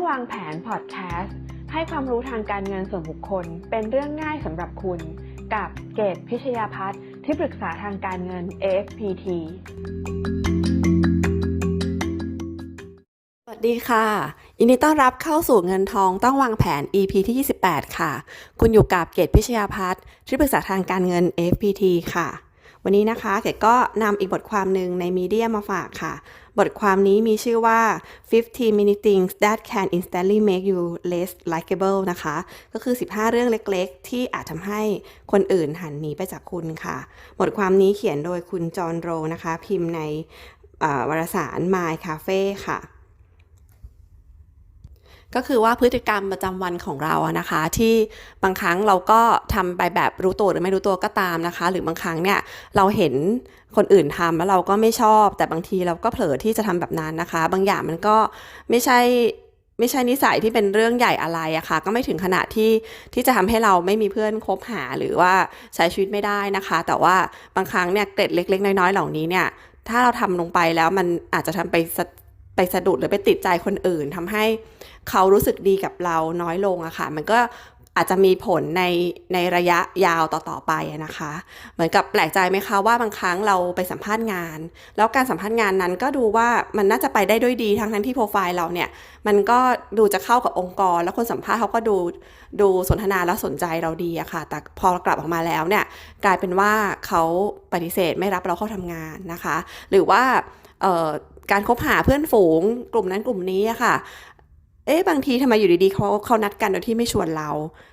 องวางแผนพอดแคสต์ให้ความรู้ทางการเงินส่วนบุคคล เป็นเรื่องง่ายสำหรับคุณ กับเกตพิชยาพัฒน์ที่ปรึกษาทางการเงิน AFPT สวัสดีค่ะยินดีต้อนรับเข้าสู่เงินทองต้องวางแผน EP ที่ 28 ค่ะ คุณอยู่กับเกตพิชยาพัฒน์ที่ปรึกษาทางการเงิน AFP T ค่ะ วันนี้นะคะเกดก็นำอีกบทความหนึ่งในมีเดียมาฝากค่ะ บทความนี้มีชื่อว่า 15 minute things that can instantly make you less likable นะคะ ก็คือ 15 เรื่องเล็กๆ ที่อาจทำให้คนอื่นหันหนีไปจากคุณค่ะ บทความนี้เขียนโดยคุณจอห์นโรนะคะ พิมพ์ในวารสาร My Cafe ค่ะ ก็คือว่าพฤติกรรมประจำวันของเราอะนะคะ ที่บางครั้งเราก็ทำไปแบบรู้ตัวหรือไม่รู้ตัวก็ตามนะคะ หรือบางครั้งเนี่ยเราเห็นคนอื่นทำแล้วเราก็ไม่ชอบ แต่บางทีเราก็เผลอที่จะทำแบบนั้นนะคะ บางอย่างมันก็ไม่ใช่ไม่ใช่นิสัยที่เป็นเรื่องใหญ่อะไรอะค่ะ ก็ไม่ถึงขนาดที่ที่จะทำให้เราไม่มีเพื่อนคบหาหรือว่าใช้ชีวิตไม่ได้นะคะ แต่ว่าบางครั้งเนี่ยเกร็ดเล็ก ๆ น้อยๆเหล่านี้เนี่ยถ้าเราทำลงไปแล้วมันอาจจะทำไป ไปสะดุดหรือไปติดใจคนอื่นทำให้เขารู้สึกดีกับเราน้อยลงอะค่ะ มันก็อาจจะมีผลในในระยะยาวต่อๆไปนะคะ เหมือนกับแปลกใจไหมคะว่าบางครั้งเราไปสัมภาษณ์งาน แล้วการสัมภาษณ์งานนั้นก็ดูว่ามันน่าจะไปได้ด้วยดีทั้งทั้งที่โปรไฟล์เราเนี่ย มันก็ดูจะเข้ากับองค์กร แล้วคนสัมภาษณ์เขาก็ดูดูสนทนาแล้วสนใจเราดีอะค่ะ แต่พอกลับออกมาแล้วเนี่ยกลายเป็นว่าเขาปฏิเสธไม่รับเราเข้าทำงานนะคะ หรือว่าเการคบหาเพื่อนฝูง กลุ่มนั้นกลุ่มนี้อะค่ะ เอ๊ะบางทีทำไมอยู่ดีๆเขาเขานัดกันโดยที่ไม่ชวนเรา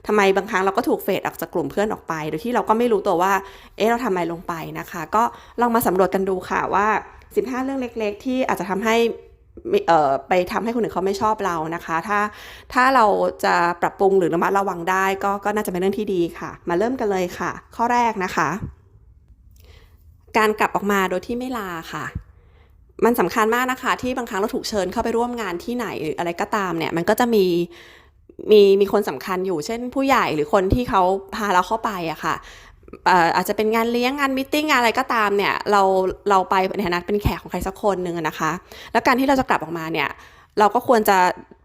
ทำไมบางครั้งเราก็ถูกเฟดออกจากกลุ่มเพื่อนออกไป โดยที่เราก็ไม่รู้ตัวว่า เอ๊ะเราทำอะไรลงไปนะคะ ก็ลองมาสำรวจกันดูค่ะว่า 15 เรื่องเล็ก ๆ ที่อาจจะทำให้ไม่เอ่อไปทำให้คนอื่นเขาไม่ชอบเรานะคะ ถ้าถ้าเราจะปรับปรุงหรือระมัดระวังได้ก็ก็น่าจะเป็นเรื่องที่ดีค่ะ มาเริ่มกันเลยค่ะ ข้อแรกนะคะ การกลับออกมาโดยที่ไม่ลาค่ะ มันสำคัญมากนะคะ ที่บางครั้งเราถูกเชิญเข้าไปร่วมงานที่ไหนหรืออะไรก็ตามเนี่ย มันก็จะมีมีมีคนสำคัญอยู่เช่นผู้ใหญ่หรือคนที่เขาพาเราเข้าไปอะค่ะเอะอาจจะเป็นงานเลี้ยงงานมิทติ้งานอะไรก็ตามเนี่ยเราเราไปในฐานะเป็นแขกของใครสักคนหนึ่งนะคะ แล้วการที่เราจะกลับออกมาเนี่ย เราก็ควรจะ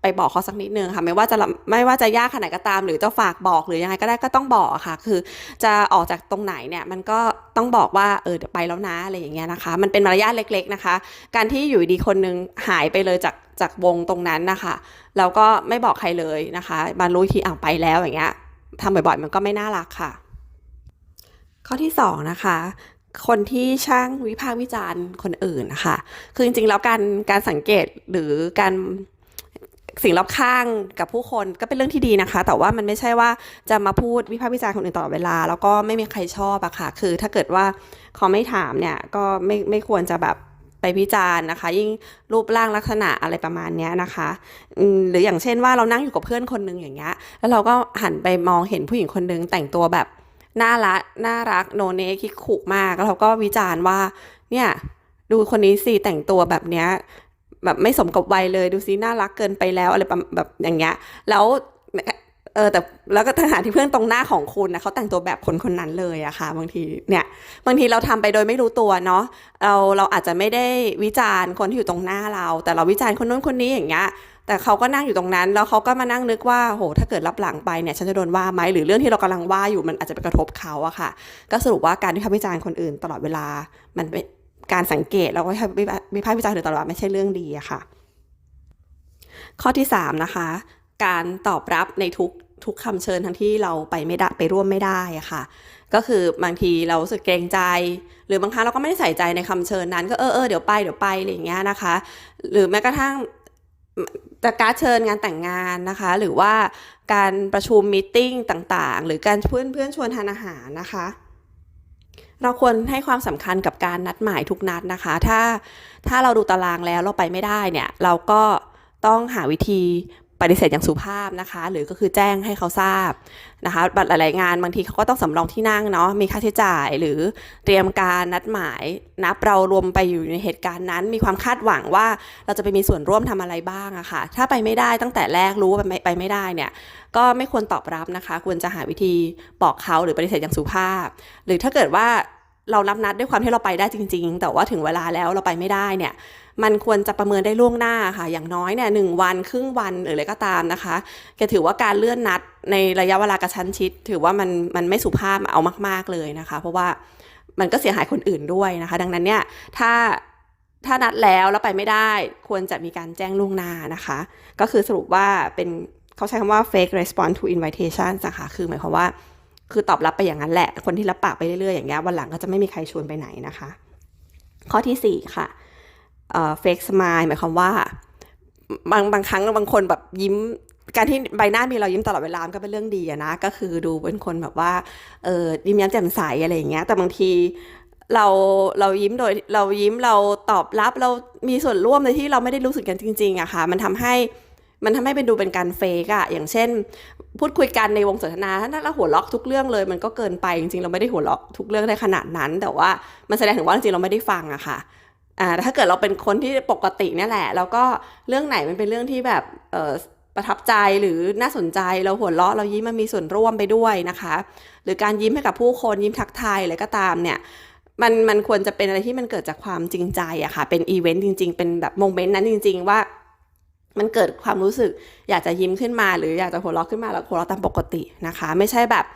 ไปบอกเขาสักนิดนึงค่ะไม่ว่าจะไม่ว่าจะยากขนาดไหนก็ตาม หรือจะฝากบอกหรือยังไงก็ได้ก็ต้องบอกค่ะ คือจะออกจากตรงไหนเนี่ยมันก็ต้องบอกว่าเออเดี๋ยวไปแล้วนะอะไรอย่างเงี้ยนะคะ มันเป็นมารยาทเล็ก ๆนะคะ การที่อยู่ดีคนนึงหายไปเลยจากจากวงตรงนั้นนะคะแล้วก็ไม่บอกใครเลยนะคะมารู้อีกทีอ่าวไปแล้วอย่างเงี้ยทำบ่อยๆ มันก็ไม่น่ารักค่ะ ข้อที่สองนะคะ คนที่ช่างวิพากษ์วิจารณ์คนอื่นนะคะคือจริงๆแล้วการการสังเกตหรือการสิ่งรอบข้างกับผู้คนก็เป็นเรื่องที่ดีนะคะ แต่ว่ามันไม่ใช่ว่าจะมาพูดวิพากษ์วิจารณ์คนอื่นตลอดเวลา แล้วก็ไม่มีใครชอบอะค่ะ คือถ้าเกิดว่าเขาไม่ถามเนี่ยก็ไม่ไม่ควรจะแบบไปวิจารณ์นะคะ ยิ่งรูปร่างลักษณะอะไรประมาณนี้นะคะหรืออย่างเช่นว่าเรานั่งอยู่กับเพื่อนคนหนึงอย่างเงี้ยแล้วเราก็หันไปมองเห็นผู้หญิงคนหนึงแต่งตัวแบบ น่ารักน่ารักโนเนคิกขุมาก แล้วเราก็วิจารณ์ว่า เนี่ย ดูคนนี้สิแต่งตัวแบบเนี้ยแบบไม่สมกับวัยเลยดูสิน่ารักเกินไปแล้วอะไรแบบอย่างเงี้ย แล้วเออแต่แล้วก็ทหารที่เพื่อนตรงหน้าของคุณนะเขาแต่งตัวแบบคนคนนั้นเลยอะค่ะ บางทีเนี่ยบางทีเราทำไปโดยไม่รู้ตัวเนาะเราเราอาจจะไม่ได้วิจารณ์คนที่อยู่ตรงหน้าเรา แต่เราวิจารณ์คนนู้นคนนี้อย่างเงี้ย แต่เขาก็นั่งอยู่ตรงนั้น แล้วเขาก็มานั่งนึกว่าโหถ้าเกิดรับหลังไปเนี่ยฉันจะโดนว่าไหมหรือเรื่องที่เรากำลังว่าอยู่มันอาจจะไปกระทบเขาอะค่ะ ก็สรุปว่าการที่เขาวิจารณ์คนอื่นตลอดเวลามันเป็นการสังเกตแล้วก็วิพากษ์วิจารณ์คนอื่นตลอดไม่ใช่เรื่องดีอะค่ะ ข้อที่สามนะคะ การตอบรับในทุกทุกคำเชิญทั้งที่เราไปไม่ได้ไปร่วมไม่ได้อะค่ะ ก็คือบางทีเราสึกเกรงใจ หรือบางครั้งเราก็ไม่ได้ใส่ใจในคำเชิญนั้น ก็เออเออเดี๋ยวไปเดี๋ยวไปอะไรอย่างเงี้ยนะคะ หรือแม้กระทั่ง แต่การเชิญงานแต่งงานนะคะ หรือว่าการประชุมมิติ้งต่างๆ หรือการเพื่อนเพื่อนชวนทานอาหารนะคะ เราควรให้ความสำคัญกับการนัดหมายทุกนัดนะคะ ถ้าถ้าเราดูตารางแล้วเราไปไม่ได้เนี่ย เราก็ต้องหาวิธี ปฏิเสธอย่างสุภาพนะคะ หรือก็คือแจ้งให้เขาทราบนะคะ บัตรหลายงานบางทีเขาก็ต้องสำรองที่นั่งเนาะมีค่าใช้จ่ายหรือเตรียมการนัดหมายนับเรารวมไปอยู่ในเหตุการณ์นั้น มีความคาดหวังว่าเราจะไปมีส่วนร่วมทำอะไรบ้างอะค่ะ ถ้าไปไม่ได้ตั้งแต่แรกรู้ว่าไปไม่ไปไม่ได้เนี่ยก็ไม่ควรตอบรับนะคะ ควรจะหาวิธีบอกเขาหรือปฏิเสธอย่างสุภาพ หรือถ้าเกิดว่า เรารับนัดด้วยความที่เราไปได้จริง ๆ แต่ว่าถึงเวลาแล้วเราไปไม่ได้เนี่ย มันควรจะประเมินได้ล่วงหน้าค่ะ อย่างน้อยเนี่ยหนึ่งวันครึ่งวันหรืออะไรก็ตามนะคะแกถือว่าการเลื่อนนัดในระยะเวลากระชั้นชิด ถือว่ามันมันไม่สุภาพเอามาก ๆเลยนะคะ เพราะว่ามันก็เสียหายคนอื่นด้วยนะคะ ดังนั้นเนี่ยถ้าถ้านัดแล้วแล้วไปไม่ได้ ควรจะมีการแจ้งล่วงหน้านะคะ ก็คือสรุปว่าเป็นเขาใช้คำว่า fake response to invitation นะคะคือหมายความว่า คือตอบรับไปอย่างนั้นแหละ คนที่รับปากไปเรื่อยๆอย่างเงี้ยวันหลังก็จะไม่มีใครชวนไปไหนนะคะ ข้อที่4ค่ะเอ่อ fake smile หมายความว่า บางบางครั้งบางคนแบบยิ้มการที่ใบหน้ามีรอยยิ้มตลอดเวลามันก็เป็นเรื่องดีอะนะ ก็คือดูเป็นคนแบบว่าเออยิ้มแย้มแจ่มใสอะไรอย่างเงี้ย แต่บางทีเราเรายิ้มโดยเรายิ้มเราตอบรับเรามีส่วนร่วมในที่เราไม่ได้รู้สึกกันจริงๆอะค่ะ มันทำให้มันทำให้เป็นดูเป็นการเฟกอะอย่างเช่น พูดคุยกันในวงสนทนาถ้าเราหัวล็อกทุกเรื่องเลย มันก็เกินไปจริงๆเราไม่ได้หัวล็อกทุกเรื่องได้ขนาดนั้น แต่ว่ามันแสดงถึงว่าจริงๆเราไม่ได้ฟังอะค่ะอ่าถ้าเกิดเราเป็นคนที่ปกติเนี่ยแหละ แล้วก็เรื่องไหนมันเป็นเรื่องที่แบบเออประทับใจหรือน่าสนใจเราหัวเราะเรายิ้มมันมีส่วนร่วมไปด้วยนะคะ หรือการยิ้มให้กับผู้คนยิ้มทักทายอะไรก็ตามเนี่ยมันมันควรจะเป็นอะไรที่มันเกิดจากความจริงใจอะค่ะ เป็นอีเวนต์จริง ๆ เป็นแบบโมเมนต์นั้นจริง ๆ ว่า มันเกิดความรู้สึกอยากจะยิ้มขึ้นมา หรืออยากจะหัวเราะขึ้นมาแล้วหัวเราะตามปกตินะคะ ไม่ใช่แบบ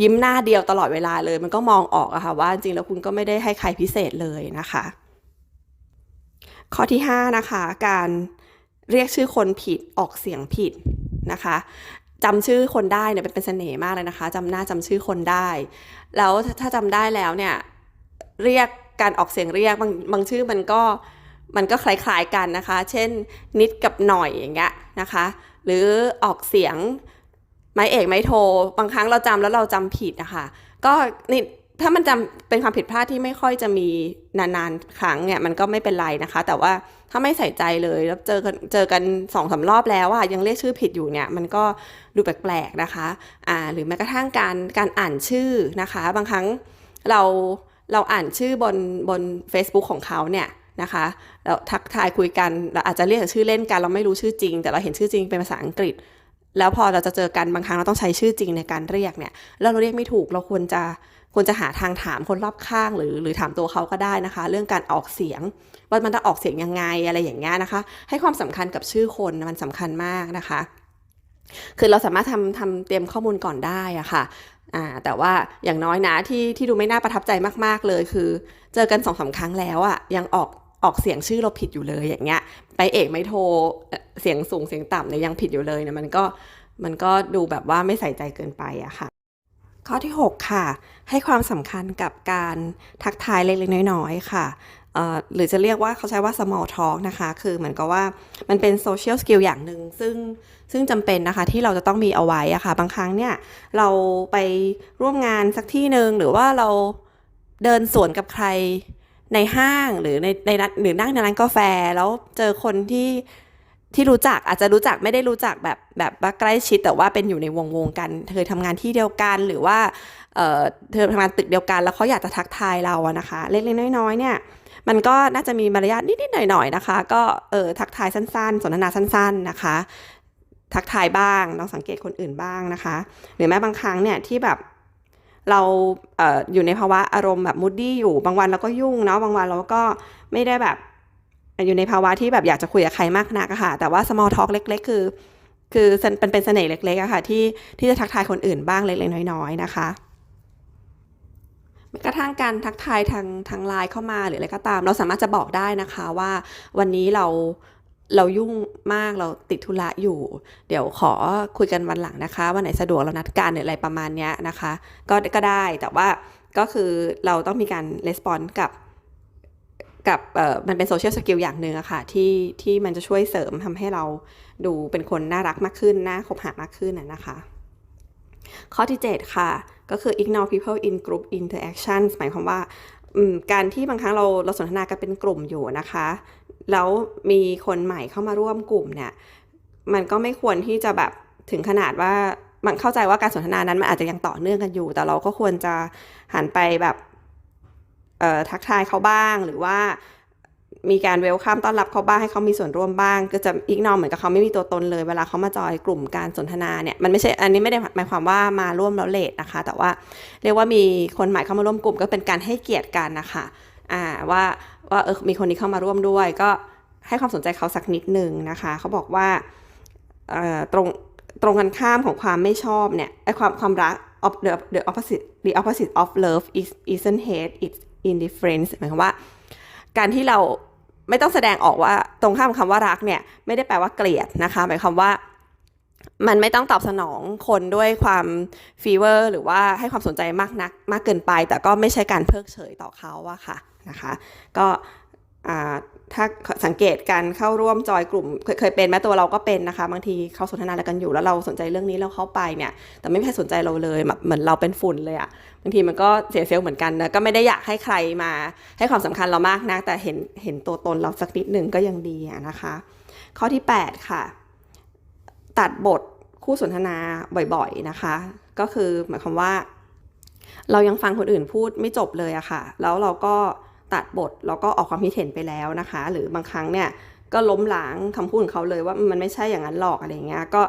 ยิ้มหน้าเดียวตลอดเวลาเลย มันก็มองออกอะค่ะว่าจริงๆแล้วคุณก็ไม่ได้ให้ใครพิเศษเลยนะคะ ข้อที่ 5 นะคะ การเรียกชื่อคนผิดออกเสียงผิดนะคะจำชื่อคนได้เนี่ยเป็นเป็นเสน่ห์มากเลยนะคะจำหน้าจำชื่อคนได้ แล้วถ้าถ้าจำได้แล้วเนี่ยเรียกการออกเสียงเรียกบางบางชื่อมันก็ มันก็คล้ายๆกันนะคะ เช่น นิดกับหน่อยอย่างเงี้ยนะคะ หรือออกเสียงไม้เอกไม้โท บางครั้งเราจำแล้วเราจำผิดนะคะก็นี่ถ้ามันจำเป็นความผิดพลาดที่ไม่ค่อยจะมีนานๆ ครั้งเนี่ยมันก็ไม่เป็นไรนะคะ แต่ว่าถ้าไม่ใส่ใจเลยแล้วเจอกันเจอกันสองสารอบแล้วอะยังเรียกชื่อผิดอยู่เนี่ยมันก็ดูแปลกๆนะคะอ่าหรือแม้กระทั่งการการอ่านชื่อนะคะ บางครั้งเราเราอ่านชื่อบนบน Facebook ของเขาเนี่ย นะคะแล้วทักทายคุยกันเราอาจจะเรียกชื่อเล่นกันเราไม่รู้ชื่อจริง แต่เราเห็นชื่อจริงเป็นภาษาอังกฤษ แล้วพอเราจะเจอกันบางครั้งเราต้องใช้ชื่อจริงในการเรียกเนี่ยแล้วเราเรียกไม่ถูกเราควรจะควรจะหาทางถามคนรอบข้างหรือหรือถามตัวเขาก็ได้นะคะ เรื่องการออกเสียง ว่ามันจะออกเสียงยังไงอะไรอย่างเงี้ยนะคะ ให้ความสำคัญกับชื่อคนมันสำคัญมากนะคะ คือเราสามารถทำทำเตรียมข้อมูลก่อนได้อะค่ะอ่าแต่ว่าอย่างน้อยนะที่ที่ดูไม่น่าประทับใจมาก ๆ เลยคือ เจอกันสองสาครั้งแล้วอะยังออก ออกเสียงชื่อเราผิดอยู่เลยอย่างเงี้ยไปเอกไม่โทรเสียงสูงเสียงต่ำเนี่ยยังผิดอยู่เลยเนี่ยมันก็มันก็ดูแบบว่าไม่ใส่ใจเกินไปอะค่ะ ข้อที่ 6 ค่ะ ให้ความสำคัญกับการทักทายเล็กๆน้อยๆค่ะหรือจะเรียกว่าเขาใช้ว่า small talk นะคะ คือเหมือนกับว่ามันเป็น social skill อย่างหนึ่งซึ่งซึ่งจำเป็นนะคะที่เราจะต้องมีเอาไว้อะค่ะ บางครั้งเนี่ยเราไปร่วมงานสักที่หนึ่งหรือว่าเราเดินสวนกับใคร ในห้างหรือในในร้านหรือนั่งในร้านกาแฟแล้วเจอคนที่ที่รู้จักอาจจะรู้จักไม่ได้รู้จักแบบแบบว่าใกล้ชิดแต่ว่าเป็นอยู่ในวงวงกันเคยทำงานที่เดียวกันหรือว่าเอ่อเธอทำงานตึกเดียวกัน แล้วเขาอยากจะทักทายเราอะนะคะ เล็กๆน้อยๆเนี่ยมันก็น่าจะมีมารยาทนิดๆหน่อยๆนะคะ ก็เออทักทายสั้นๆ สนทนาสั้น ๆนะคะ ทักทายบ้างลองสังเกตคนอื่นบ้างนะคะ หรือแม้บางครั้งเนี่ยที่แบบ เราเอออยู่ในภาวะอารมณ์แบบมูดดี้อยู่บางวันเราก็ยุ่งเนาะบางวันเราก็ไม่ได้แบบ อยู่ในภาวะที่แบบอยากจะคุยกับใครมากนักค่ะ แต่ว่า small talk เล็ก ๆ คือ คือเป็นเป็นเสน่ห์เล็กๆอะค่ะที่ที่จะทักทายคนอื่นบ้างเล็กๆน้อยๆนะคะแม้กระทั่งการทักทายทางทางไลน์เข้ามาหรืออะไรก็ตาม เราสามารถจะบอกได้นะคะว่าวันนี้เรา เรายุ่งมากเราติดธุระอยู่ เดี๋ยวขอคุยกันวันหลังนะคะวันไหนสะดวกเรานัดกันหรืออะไรประมาณนี้นะคะ ก็ก็ได้แต่ว่าก็คือเราต้องมีการレスปอนส์กับกับเออมันเป็นโซเชียลสกิลอย่างหนึ่งอะค่ะที่ที่มันจะช่วยเสริมทำให้เราดูเป็นคนน่ารักมากขึ้น น่าคบหามากขึ้นนะนะคะ ข้อที่ 7 ค่ะ ก็คือ ignore people in group interactions หมายความว่าการที่บางครั้งเราเราสนทนากันเป็นกลุ่มอยู่นะคะ แล้วมีคนใหม่เข้ามาร่วมกลุ่มเนี่ย มันก็ไม่ควรที่จะแบบถึงขนาดว่ามันเข้าใจว่าการสนทนานั้นมันอาจจะยังต่อเนื่องกันอยู่ แต่เราก็ควรจะหันไปแบบเอ่อทักทายเขาบ้างหรือว่ามีการเวลคัมต้อนรับเขาบ้างให้เขามีส่วนร่วมบ้าง ก็จะอีกนอเหมือนกับเขาไม่มีตัวตนเลย เวลาเขามาจอยกลุ่มการสนทนาเนี่ยมันไม่ใช่อันนี้ไม่ได้หมายความว่ามาร่วมแล้วเลทนะคะ แต่ว่าเรียกว่ามีคนใหม่เข้ามาร่วมกลุ่มก็เป็นการให้เกียรติกันนะคะอ่าว่า ว่าเออมีคนนี้เข้ามาร่วมด้วย ก็ให้ความสนใจเขาสักนิดหนึ่งนะคะ เขาบอกว่าตรงตรงกันข้ามของความไม่ชอบเนี่ยไอความความรัก of the the opposite the opposite of love is isn't hate it's indifference หมายความว่า การที่เราไม่ต้องแสดงออกว่าตรงข้ามคำว่ารักเนี่ยไม่ได้แปลว่าเกลียดนะคะ หมายความว่ามันไม่ต้องตอบสนองคนด้วยความฟีเวอร์ หรือว่าให้ความสนใจมากนักมากเกินไป แต่ก็ไม่ใช่การเพิกเฉยต่อเขาอะค่ะ นะคะ ก็ถ้าสังเกตการเข้าร่วมจอยกลุ่มเคยเคยเป็นไหมตัวเราก็เป็นนะคะ บางทีเขาสนทนาอะไรกันอยู่แล้วเราสนใจเรื่องนี้แล้วเข้าไปเนี่ย แต่ไม่มีใครสนใจเราเลยแบบเหมือนเราเป็นฝุ่นเลยอะบางทีมันก็เสียเซลล์เหมือนกันนะก็ไม่ได้อยากให้ใครมาให้ความสำคัญเรามากนะแต่เห็นเห็นตัวตนเราสักนิดหนึ่งก็ยังดีนะคะ ข้อที่ 8 ค่ะ ตัดบทคู่สนทนาบ่อยๆนะคะ ก็คือหมายความว่า เรายังฟังคนอื่นพูดไม่จบเลยอะค่ะ แล้วเราก็ ตัดบทแล้วก็ออกความคิดเห็นไปแล้วนะคะ หรือบางครั้งเนี่ยก็ล้มล้างคำพูดของเขาเลยว่ามันไม่ใช่อย่างนั้นหรอกอะไรเงี้ยก็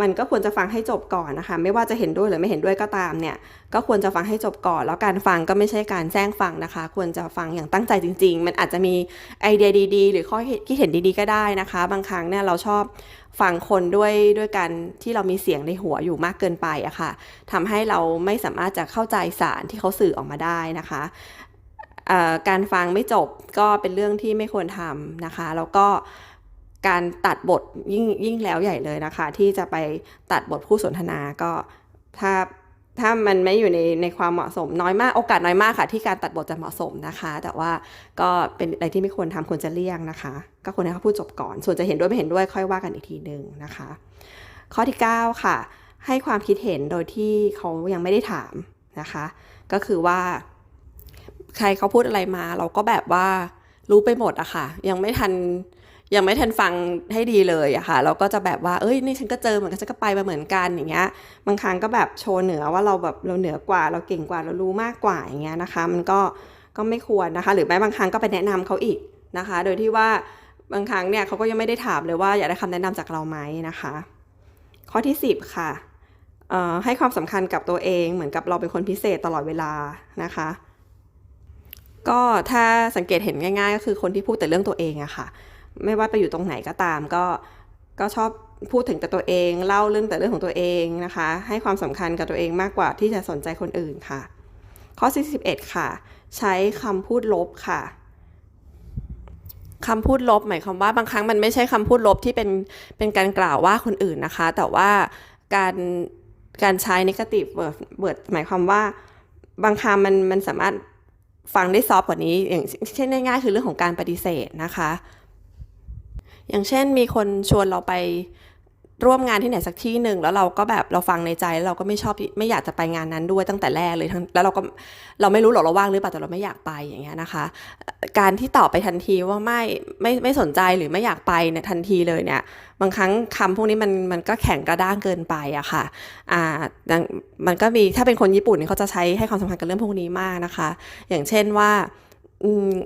มันก็ควรจะฟังให้จบก่อนนะคะ ไม่ว่าจะเห็นด้วยหรือไม่เห็นด้วยก็ตามเนี่ย ก็ควรจะฟังให้จบก่อน แล้วการฟังก็ไม่ใช่การแซงฟังนะคะ ควรจะฟังอย่างตั้งใจจริง ๆ มันอาจจะมีไอเดียดี ๆ หรือข้อคิดเห็นดีๆก็ได้นะคะ บางครั้งเนี่ยเราชอบฟังคนด้วยด้วยการที่เรามีเสียงในหัวอยู่มากเกินไปอะค่ะทำให้เราไม่สามารถจะเข้าใจสารที่เขาสื่อออกมาได้นะคะ การฟังไม่จบก็เป็นเรื่องที่ไม่ควรทำนะคะ แล้วก็การตัดบทยิ่งยิ่งแล้วใหญ่เลยนะคะ ที่จะไปตัดบทผู้สนทนาก็ถ้าถ้ามันไม่อยู่ในในความเหมาะสมน้อยมากโอกาสน้อยมากค่ะ ที่การตัดบทจะเหมาะสมนะคะ แต่ว่าก็เป็นอะไรที่ไม่ควรทำควรจะเลี่ยงนะคะ ก็ควรให้เขาพูดจบก่อน ส่วนจะเห็นด้วยไม่เห็นด้วยค่อยว่ากันอีกทีหนึ่งนะคะ ข้อที่ 9 ค่ะ ให้ความคิดเห็นโดยที่เขายังไม่ได้ถามนะคะ ก็คือว่า ใครเขาพูดอะไรมา เราก็แบบว่ารู้ไปหมดอะค่ะ ยังไม่ทันยังไม่ทันฟังให้ดีเลยอะค่ะ เราก็จะแบบว่า เอ้ย นี่ฉันก็เจอเหมือนกัน ฉันก็ไปมาเหมือนกันอย่างเงี้ย บางครั้งก็แบบโชว์เหนือว่าเราแบบเราเหนือกว่า เราเก่งกว่า เรารู้มากกว่าอย่างเงี้ยนะคะ มันก็ ก็ไม่ควรนะคะ หรือแม้บางครั้งก็ไปแนะนำเขาอีกนะคะ โดยที่ว่าบางครั้งเนี่ยเขาก็ยังไม่ได้ถามเลยว่าอยากได้คำแนะนำจากเราไหมนะคะ ข้อที่ 10 ค่ะให้ความสำคัญกับตัวเองเหมือนกับเราเป็นคนพิเศษตลอดเวลานะคะ ก็ถ้าสังเกตเห็นง่ายๆ ก็คือคนที่พูดแต่เรื่องตัวเองอะค่ะ ไม่ว่าไปอยู่ตรงไหนก็ตาม ก็ก็ชอบพูดถึงแต่ตัวเอง เล่าเรื่องแต่เรื่องของตัวเองนะคะ ให้ความสำคัญกับตัวเองมากกว่าที่จะสนใจคนอื่นค่ะ ข้อ 41 ค่ะ ใช้คำพูดลบค่ะคำพูดลบหมายความว่าบางครั้งมันไม่ใช่คำพูดลบที่เป็นเป็นการกล่าวว่าคนอื่นนะคะ แต่ว่าการการใช้ negative word หมายความว่าบางคำมันมันสามารถ ฟังได้ซอฟต์กว่านี้ อย่างเช่นง่ายๆ คือเรื่องของการปฏิเสธนะคะ อย่างเช่นมีคนชวนเราไป ร่วมงานที่ไหนสักที่หนึ่งแล้วเราก็แบบเราฟังในใจแล้วเราก็ไม่ชอบไม่อยากจะไปงานนั้นด้วยตั้งแต่แรกเลยทั้งแล้วเราก็เราไม่รู้หรอกเราว่างหรือเปล่าแต่เราไม่อยากไปอย่างเงี้ยนะคะ การที่ตอบไปทันทีว่าไม่ไม่ไม่สนใจหรือไม่อยากไปเนี่ยทันทีเลยเนี่ยบางครั้งคำพวกนี้มันมันก็แข็งกระด้างเกินไปอะค่ะอ่ามันก็มีถ้าเป็นคนญี่ปุ่นเนี่ยเขาจะใช้ให้ความสำคัญกับเรื่องพวกนี้มากนะคะ อย่างเช่นว่า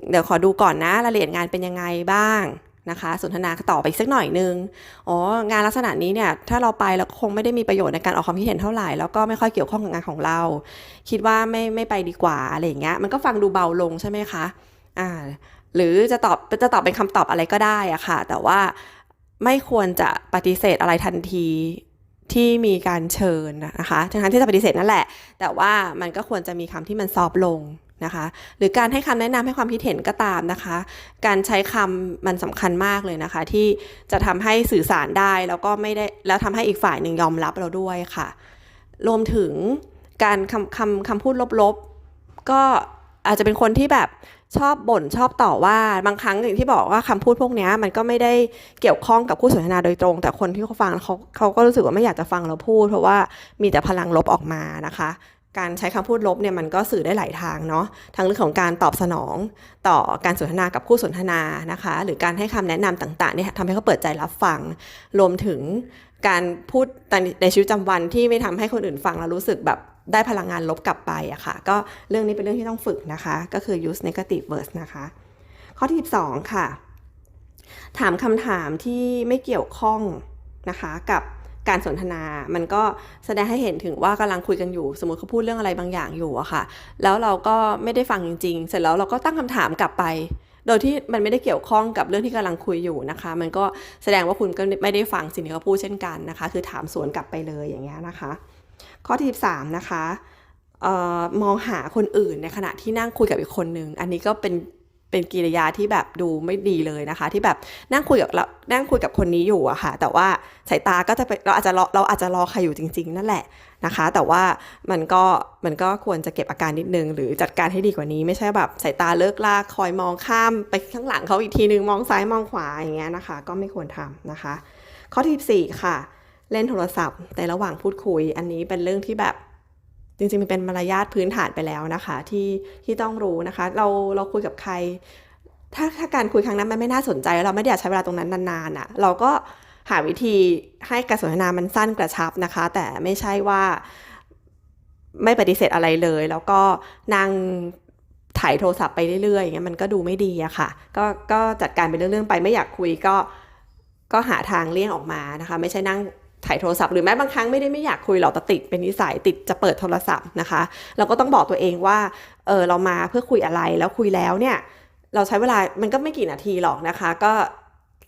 เดี๋ยวขอดูก่อนนะรายละเอียดงานเป็นยังไงบ้าง นะคะ สนทนาต่อไปสักหน่อยนึง อ๋อ งานลักษณะนี้เนี่ย ถ้าเราไปแล้วคงไม่ได้มีประโยชน์ในการออกความคิดเห็นเท่าไหร่ แล้วก็ไม่ค่อยเกี่ยวข้องกับงานของเรา คิดว่าไม่ไม่ไปดีกว่าอะไรอย่างเงี้ย มันก็ฟังดูเบาลงใช่ไหมคะ อ่า หรือจะตอบจะตอบเป็นคำตอบอะไรก็ได้อะค่ะ แต่ว่าไม่ควรจะปฏิเสธอะไรทันทีที่มีการเชิญนะคะทั้งที่จะปฏิเสธนั่นแหละ แต่ว่ามันก็ควรจะมีคำที่มันซอฟต์ลง นะคะ หรือการให้คำแนะนำให้ความคิดเห็นก็ตามนะคะ การใช้คำมันสำคัญมากเลยนะคะ ที่จะทำให้สื่อสารได้แล้วก็ไม่ได้แล้วทำให้อีกฝ่ายหนึ่งยอมรับเราด้วยค่ะ รวมถึงการคำคำคำพูดลบๆ ก็อาจจะเป็นคนที่แบบชอบบ่นชอบต่อว่าบางครั้งอย่างที่บอกว่าคำพูดพวกนี้มันก็ไม่ได้เกี่ยวข้องกับคู่สนทนาโดยตรง แต่คนที่เขาฟังเขาเขาก็รู้สึกว่าไม่อยากจะฟังเราพูด เพราะว่ามีแต่พลังลบออกมานะคะ การใช้คำพูดลบเนี่ยมันก็สื่อได้หลายทางเนาะทั้งเรื่องของการตอบสนอง ต่อการสนทนากับคู่สนทนานะคะ หรือการให้คำแนะนำต่างๆเนี่ยทำให้เขาเปิดใจรับฟัง รวมถึงการพูดในชีวิตประจำวันที่ไม่ทำให้คนอื่นฟังแล้วรู้สึกแบบได้พลังงานลบกลับไปอะค่ะ ก็เรื่องนี้เป็นเรื่องที่ต้องฝึกนะคะ ก็คือ use negative words นะคะ ข้อที่ 12 ค่ะ ถามคำถามที่ไม่เกี่ยวข้องนะคะกับ การสนทนา มันก็แสดงให้เห็นถึงว่ากำลังคุยกันอยู่ สมมติเขาพูดเรื่องอะไรบางอย่างอยู่อะค่ะ แล้วเราก็ไม่ได้ฟังจริง ๆ เสร็จแล้วเราก็ตั้งคำถามกลับไป โดยที่มันไม่ได้เกี่ยวข้องกับเรื่องที่กำลังคุยอยู่นะคะ มันก็แสดงว่าคุณก็ไม่ได้ฟังสิ่งที่เขาพูดเช่นกันนะคะ คือถามสวนกลับไปเลยอย่างเงี้ยนะคะ ข้อที่13นะคะออมองหาคนอื่นในขณะที่นั่งคุยกับอีกคนนึง อันนี้ก็เป็น เป็นกิริยาที่แบบดูไม่ดีเลยนะคะ ที่แบบนั่งคุยกับเรานั่งคุยกับคนนี้อยู่อะค่ะ แต่ว่าสายตาก็จะไปเราอาจจะรอเราอาจจะรอใครอยู่จริง ๆ นั่นแหละนะคะ แต่ว่ามันก็มันก็ควรจะเก็บอาการนิดนึง หรือจัดการให้ดีกว่านี้ ไม่ใช่แบบสายตาเลิกลากคอยมองข้ามไปข้างหลังเขาอีกทีนึงมองซ้ายมองขวาอย่างเงี้ยนะคะ ก็ไม่ควรทำนะคะ ข้อที่4ค่ะ เล่นโทรศัพท์ในระหว่างพูดคุย อันนี้เป็นเรื่องที่แบบ จริงๆมันเป็นมารยาทพื้นฐานไปแล้วนะคะที่ที่ต้องรู้นะคะ เราเราคุยกับใคร ถ้าถ้าการคุยครั้งนั้นมันไม่น่าสนใจแล้วเราไม่ได้อยากใช้เวลาตรงนั้นนานๆอะ เราก็หาวิธีให้การสนทนามันสั้นกระชับนะคะ แต่ไม่ใช่ว่าไม่ปฏิเสธอะไรเลย แล้วก็นั่งถ่ายโทรศัพท์ไปเรื่อยๆอย่างเงี้ยมันก็ดูไม่ดีอะค่ะ ก็ก็จัดการเป็นเรื่องๆไปไม่อยากคุยก็ก็หาทางเลี่ยงออกมานะคะ ไม่ใช่นั่ง ถ่ายโทรศัพท์หรือแม้บางครั้งไม่ได้ไม่อยากคุยหรอกแต่ติดเป็นนิสัยติดจะเปิดโทรศัพท์นะคะ เราก็ต้องบอกตัวเองว่าเออเรามาเพื่อคุยอะไรแล้วคุยแล้วเนี่ยเราใช้เวลามันก็ไม่กี่นาทีหรอกนะคะ ก็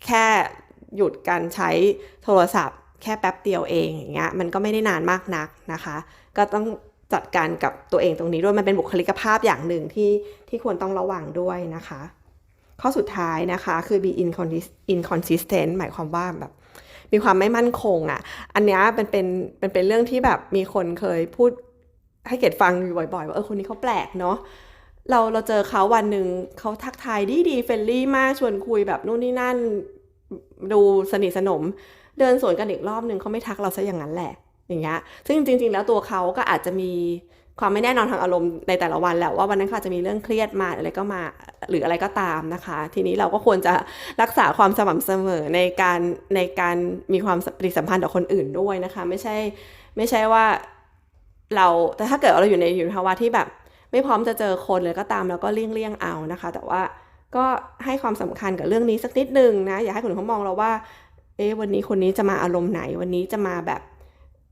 แค่หยุดการใช้โทรศัพท์แค่แป๊บเดียวเองอย่างเงี้ยมันก็ไม่ได้นานมากนักนะคะ ก็ต้องจัดการกับตัวเองตรงนี้ด้วยมันเป็นบุคลิกภาพอย่างหนึ่งที่ที่ควรต้องระวังด้วยนะคะ ข้อสุดท้ายนะคะคือ be inconsist- inconsistent หมายความว่าแบบ มีความไม่มั่นคงอะ่ะ อันเนี้ยเป็นเป็นเป็นเป็นเรื่องที่แบบมีคนเคยพูดให้เกดฟังอยู่บ่อย ๆ ว่าเออคนนี้เขาแปลกเนาะเราเราเจอเขาวันหนึ่งเขาทักทายดีดีเฟรนลี่มากชวนคุยแบบนู่นนี่นั่นดูสนิทสนม เดินสวนกันอีกรอบหนึ่งเขาไม่ทักเราซะอย่างนั้นแหละอย่างเงี้ยซึ่งจริง ๆ แล้วตัวเขาก็อาจจะมี ความไม่แน่นอนทางอารมณ์ในแต่ละวันแหละว่าวันนั้นเขาอาจะมีเรื่องเครียดมาอะไรก็มาหรืออะไรก็ตามนะคะ ทีนี้เราก็ควรจะรักษาความสม่ำเสมอในการในการมีความปฏิสัมพันธ์กับคนอื่นด้วยนะคะ ไม่ใช่ไม่ใช่ว่าเราแต่ถ้าเกิดเราอยู่ในอยู่ภาวะที่แบบ ไม่พร้อมจะเจอคนเลยก็ตามแล้วก็เลี่ยงเลี่ยงเอานะคะ แต่ว่าก็ให้ความสำคัญกับเรื่องนี้สักนิดนึงนะ อย่าให้คนอื่นเขามองเราว่า เอ๊ะวันนี้คนนี้จะมาอารมณ์ไหนวันนี้จะมาแบบ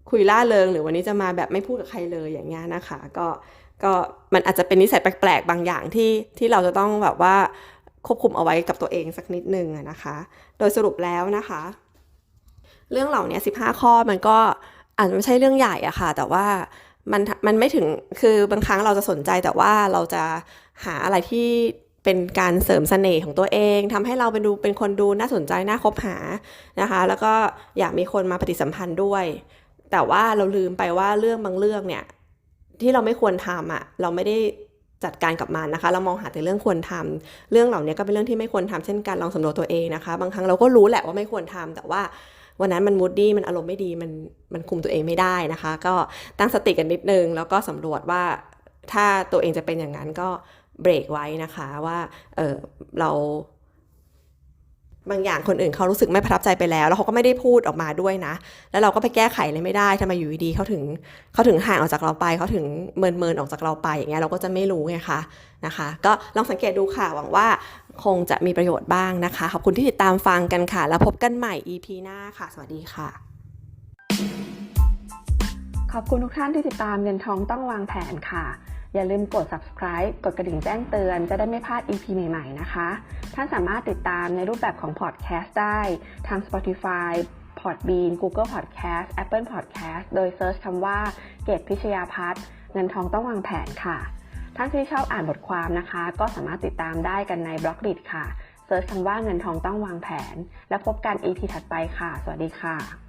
คุยล่าเริง หรือวันนี้จะมาแบบไม่พูดกับใครเลยอย่างเงี้ยนะคะ ก็ก็มันอาจจะเป็นนิสัยแปลกๆ บางอย่างที่ที่เราจะต้องแบบว่าควบคุมเอาไว้กับตัวเองสักนิดนึงนะคะ โดยสรุปแล้วนะคะ เรื่องเหล่านี้15 ข้อมันก็อาจจะไม่ใช่เรื่องใหญ่อะค่ะ แต่ว่ามันมันไม่ถึงคือบางครั้งเราจะสนใจแต่ว่าเราจะหาอะไรที่เป็นการเสริมเสน่ห์ของตัวเองทำให้เราเป็นดูเป็นคนดูน่าสนใจน่าคบหานะคะ แล้วก็อยากมีคนมาปฏิสัมพันธ์ด้วย แต่ว่าเราลืมไปว่าเรื่องบางเรื่องเนี่ยที่เราไม่ควรทำอะเราไม่ได้จัดการกับมันนะคะ เรามองหาแต่เรื่องควรทำเรื่องเหล่านี้ก็เป็นเรื่องที่ไม่ควรทำเช่นกันลองสำรวจตัวเองนะคะ บางครั้งเราก็รู้แหละว่าไม่ควรทำแต่ว่าวันนั้นมันมูดดี้มันอารมณ์ไม่ดีมันมันคุมตัวเองไม่ได้นะคะ ก็ตั้งสติกันนิดนึง แล้วก็สำรวจว่าถ้าตัวเองจะเป็นอย่างนั้นก็เบรกไว้นะคะว่าเออเรา บางอย่างคนอื่นเขารู้สึกไม่ประทับใจไปแล้ว แล้วเขาก็ไม่ได้พูดออกมาด้วยนะ แล้วเราก็ไปแก้ไขเลยไม่ได้ทำไมอยู่ดีเขาถึงเขาถึงห่างออกจากเราไปเขาถึงเมินเมินออกจากเราไปอย่างเงี้ยเราก็จะไม่รู้ไงคะนะคะ ก็ลองสังเกตดูค่ะหวังว่าคงจะมีประโยชน์บ้างนะคะขอบคุณที่ติดตามฟังกันค่ะ แล้วพบกันใหม่ EP หน้าค่ะ สวัสดีค่ะ ขอบคุณทุกท่านที่ติดตามเงินทองต้องวางแผนค่ะ อย่าลืมกด subscribe กดกระดิ่งแจ้งเตือน จะได้ไม่พลาด EP ใหม่ ๆ นะคะ ท่านสามารถติดตามในรูปแบบของ podcast ได้ทาง Spotify Podbean Google Podcast Apple Podcast โดยเซิร์ชคำว่า เกตพิชยาพัฒน์เงินทองต้องวางแผนค่ะ ท่านที่ชอบอ่านบทความนะคะ ก็สามารถติดตามได้กันในบล็อกดิค่ะเซิร์ชคำว่าเงินทองต้องวางแผน แล้วพบกัน EP ถัดไปค่ะ สวัสดีค่ะ